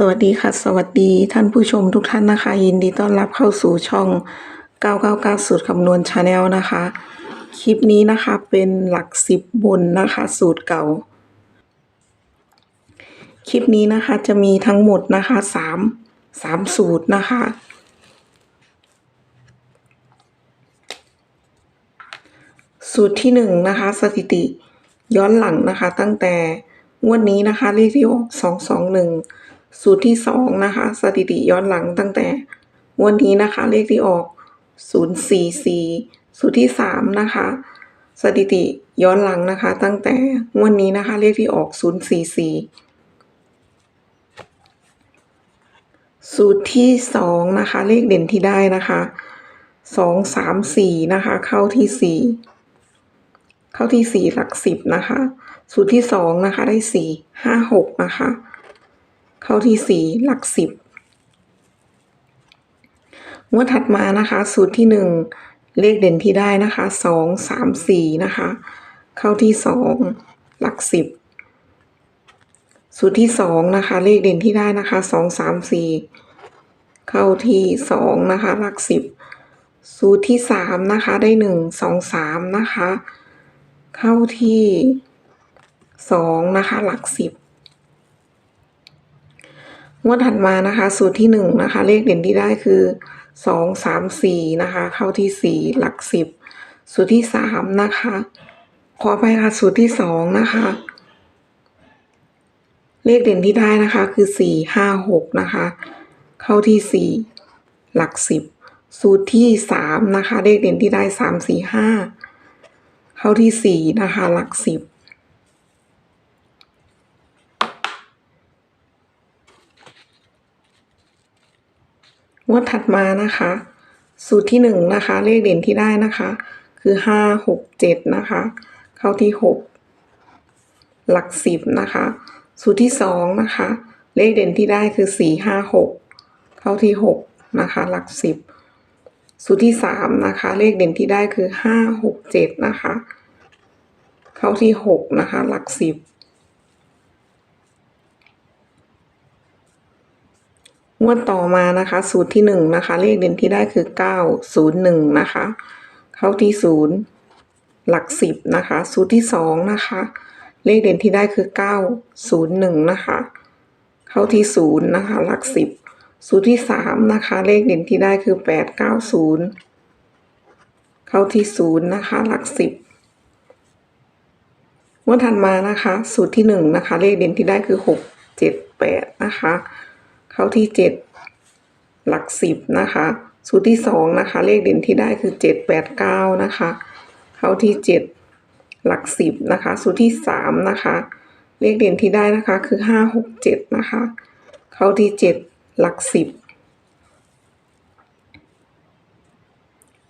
สวัสดีค่ะ สวัสดีท่านผู้ชมทุกท่านนะคะ ยินดีต้อนรับเข้าสู่ช่อง 999 สูตรคำนวณชาแนลนะคะ คลิปนี้นะคะเป็นหลักสิบบนนะคะ สูตรเก่า คลิปนี้นะคะจะมีทั้งหมดนะคะสามสามสูตรนะคะ สูตรที่หนึ่งนะคะ สถิติย้อนหลังนะคะตั้งแต่งวดนี้นะคะเลขที่ออกสอง สูตรที่สองนะคะ สถิติย้อนหลังตั้งแต่วดนี้นะคะเลขที่ออกศูนย์สี่สี่สูตรที่สามนะคะ สถิติย้อนหลังนะคะ ตั้งแต่วดนี้นะคะเลขที่ออกศูนย์สี่สี่สูตรที่สองนะคะ เลขเด่นที่ได้นะคะสองสามสี่นะคะ เข้าที่สี่เข้าที่สี่หลักสิบนะคะ สูตรที่สองนะคะ ได้สี่ห้าหกนะคะ เข้าที่สี่หลักสิบงวดถัดมานะคะ สูตรที่หนึ่งเลขเด่นที่ได้นะคะสองสามสี่นะคะ เข้าที่สองหลักสิบสูตรที่สองนะคะ เลขเด่นที่ได้นะคะสองสามสี่เข้าที่สองนะคะหลักสิบสูตรที่สามนะคะได้หนึ่งสองสามนะคะ เข้าที่สองนะคะหลักสิบ งวดถัดมานะคะ สูตรที่1นะคะเลขเด่นที่ได้คือ 2 3 4นะคะเข้าที่ 4 หลัก 10 สูตรที่3นะคะขอไปค่ะสูตรที่2นะคะเลขเด่นที่ได้นะคะคือ 4 5 6นะคะเข้าที่ 4 หลัก 10 สูตรที่3นะคะเลขเด่นที่ได้ 3 4 5 เข้าที่ 4 นะคะ หลัก 10 งวดถัดมานะคะ สูตรที่หนึ่งนะคะ เลขเด่นที่ได้นะคะ คือห้าหกเจ็ดนะคะ เข้าที่หกหลักสิบนะคะ สูตรที่สองนะคะ เลขเด่นที่ได้คือสี่ห้าหกเข้าที่หกนะคะ หลักสิบสูตรที่สามนะคะ เลขเด่นที่ได้คือห้าหกเจ็ดนะคะ เข้าที่หกนะคะ หลักสิบ งวดต่อมานะคะ สูตรที่หนึ่งนะคะ เลขเด่นที่ได้คือเก้าศูนย์หนึ่งนะคะ เข้าที่ศูนย์หลักสิบนะคะ สูตรที่สองนะคะ เลขเด่นที่ได้คือเก้าศูนย์หนึ่งนะคะ เข้าที่ศูนย์นะคะ หลักสิบสูตรที่สามนะคะ เลขเด่นที่ได้คือแปดเก้าศูนย์เข้าที่ศูนย์นะคะ หลักสิบงวดถัดมานะคะ สูตรที่หนึ่งนะคะ เลขเด่นที่ได้คือหกเจ็ดแปดนะคะ เข้าที่เจ็ดหลักสิบนะคะ สูตรที่สองนะคะ เลขเด่นที่ได้คือเจ็ดแปดเก้านะคะ เข้าที่เจ็ดหลักสิบนะคะ สูตรที่สามนะคะ เลขเด่นที่ได้นะคะคือห้าหกเจ็ดนะคะ เข้าที่เจ็ดหลักสิบ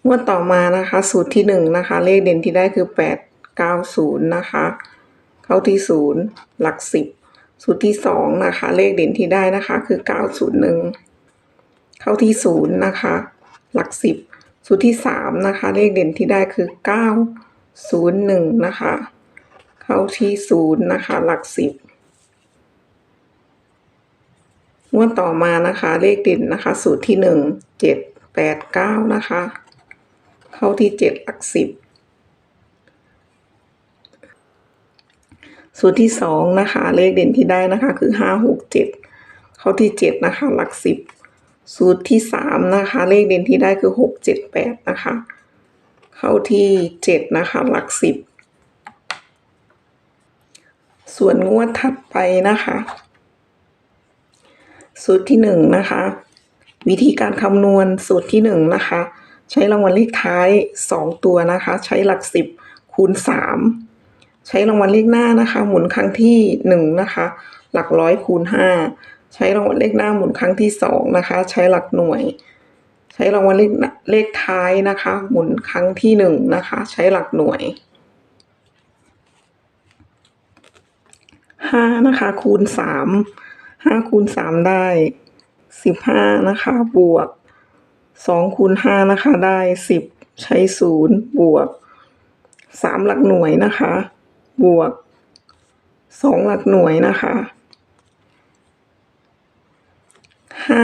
งวดต่อมานะคะ สูตรที่หนึ่งนะคะ เลขเด่นที่ได้คือแปดเก้าศูนย์นะคะ เข้าที่ศูนย์หลักสิบ สูตรที่สองนะคะ เลขเด่นที่ได้นะคะ คือเก้าศูนย์หนึ่งเข้าที่ศูนย์นะคะ หลักสิบสูตรที่สามนะคะ เลขเด่นที่ได้คือเก้าศูนย์หนึ่งนะคะ เข้าที่ศูนย์นะคะ หลักสิบงวดต่อมานะคะ เลขเด่นนะคะ สูตรที่หนึ่งเจ็ดแปดเก้านะคะ เข้าที่เจ็ดหลักสิบ สูตรที่สองนะคะ เลขเด่นที่ได้นะคะคือห้าหกเจ็ดเข้าที่เจ็ดนะคะ หลักสิบสูตรที่สามนะคะ เลขเด่นที่ได้คือหกเจ็ดแปดนะคะ เข้าที่เจ็ดนะคะ หลักสิบส่วนงวดถัดไปนะคะ สูตรที่หนึ่งนะคะ วิธีการคำนวณสูตรที่หนึ่งนะคะ ใช้รางวัลเลขท้ายสองตัวนะคะ ใช้หลักสิบคูณสาม ใช้รางวัลเลขหน้านะคะ หมุนครั้งที่หนึ่งนะคะ หลักร้อยคูณห้าใช้รางวัลเลขหน้าหมุนครั้งที่สองนะคะ ใช้หลักหน่วย ใช้รางวัลเลขเลขท้ายนะคะ หมุนครั้งที่หนึ่งนะคะ ใช้หลักหน่วยห้านะคะคูณสามห้าคูณสามได้สิบห้านะคะบวกสองคูณห้านะคะได้สิบใช้ศูนย์บวกสามหลักหน่วยนะคะ บวกสองหลักหน่วยนะคะห้า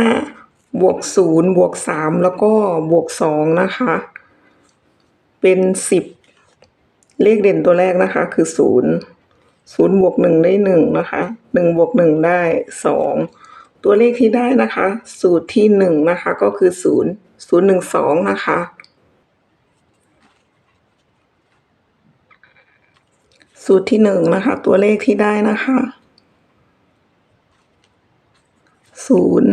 บวกศูนย์บวกสามแล้วก็บวกสองนะคะ เป็นสิบเลขเด่นตัวแรกนะคะ คือศูนย์ศูนย์บวกหนึ่งได้หนึ่งนะคะหนึ่งบวกหนึ่งได้สองตัวเลขที่ได้นะคะ สูตรที่หนึ่งนะคะ ก็คือศูนย์ศูนย์หนึ่งสองนะคะ สูตรที่หนึ่งนะคะ ตัวเลขที่ได้นะคะศูนย์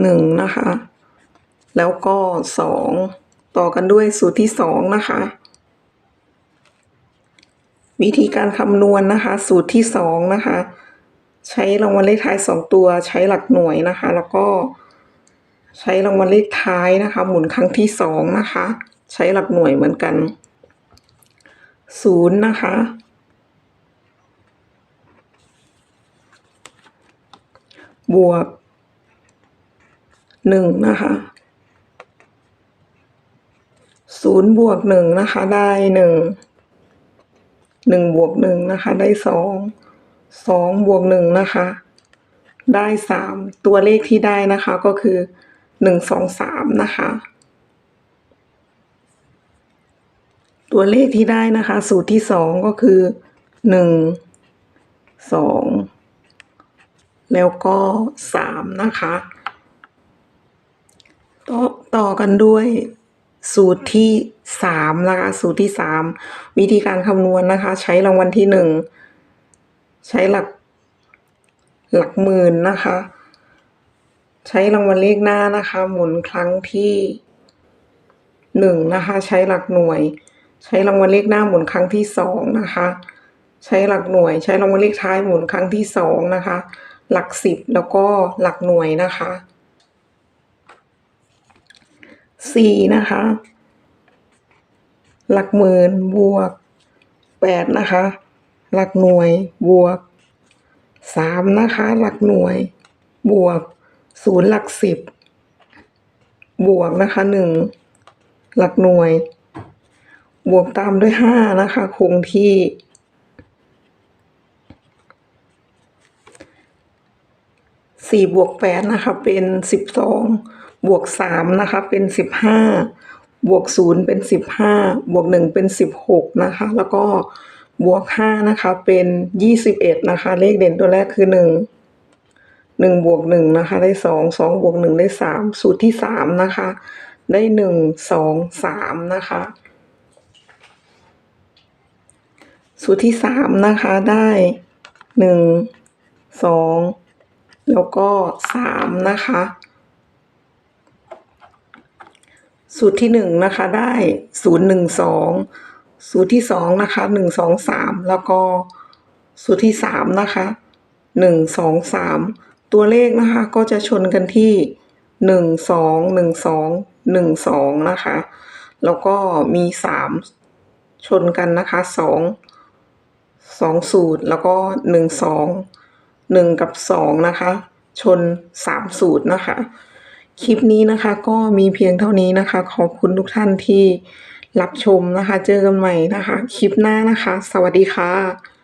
หนึ่งนะคะ แล้วก็สองต่อกันด้วยสูตรที่สองนะคะ วิธีการคำนวณนะคะ สูตรที่สองนะคะ ใช้รางวัลเลขท้ายสองตัวใช้หลักหน่วยนะคะ แล้วก็ใช้รางวัลเลขท้ายนะคะ หมุนครั้งที่สองนะคะ ใช้หลักหน่วยเหมือนกัน ศูนย์นะคะ บวกหนึ่งนะคะศูนย์บวกหนึ่งนะคะได้หนึ่งหนึ่งบวกหนึ่งนะคะได้สองสองบวกหนึ่งนะคะ ได้สามตัวเลขที่ได้นะคะก็คือหนึ่งสองสามนะคะ ตัวเลขที่ได้นะคะ สูตรที่สองก็คือหนึ่งสองแล้วก็สามนะคะต่อต่อกันด้วยสูตรที่สามนะคะ สูตรที่สามวิธีการคำนวณนะคะ ใช้รางวัลที่หนึ่งใช้หลักหลักหมื่นนะคะ ใช้รางวัลเลขหน้านะคะ หมุนครั้งที่หนึ่งนะคะ ใช้หลักหน่วย ใช้รางวัลเลขหน้าหมุนครั้งที่สองนะคะ ใช้หลักหน่วย ใช้รางวัลเลขท้ายหมุนครั้งที่สองนะคะ หลักสิบแล้วก็หลักหน่วยนะคะสี่นะคะ หลักหมื่นบวกแปดนะคะ หลักหน่วยบวกสามนะคะ หลักหน่วยบวกศูนย์หลักสิบบวกนะคะหนึ่งหลักหน่วย บวกตามด้วยห้านะคะ คงที่ สี่บวกแปดนะคะ เป็นสิบสองบวกสามนะคะ เป็นสิบห้าบวกศูนย์เป็นสิบห้าบวกหนึ่งเป็นสิบหกนะคะ แล้วก็บวกห้านะคะ เป็นยี่สิบเอ็ดนะคะ เลขเด่นตัวแรกคือหนึ่งหนึ่งบวกหนึ่งนะคะ ได้สองสองบวกหนึ่งได้สามสูตรที่สามนะคะ ได้หนึ่งสองสามนะคะ สูตรที่สามนะคะได้หนึ่งสองแล้วก็สามนะคะ สูตรที่หนึ่งนะคะได้ศูนย์หนึ่งสองสูตรที่สองนะคะหนึ่งสองสามแล้วก็สูตรที่สามนะคะหนึ่งสองสามตัวเลขนะคะก็จะชนกันที่หนึ่งสองหนึ่งสองหนึ่งสองนะคะ แล้วก็มีสามชนกันนะคะสอง สองสูตรแล้วก็หนึ่งสองหนึ่งกับสองนะคะ ชนสามสูตรนะคะ คลิปนี้นะคะก็มีเพียงเท่านี้นะคะ ขอบคุณทุกท่านที่รับชมนะคะ เจอกันใหม่นะคะ คลิปหน้านะคะ สวัสดีค่ะ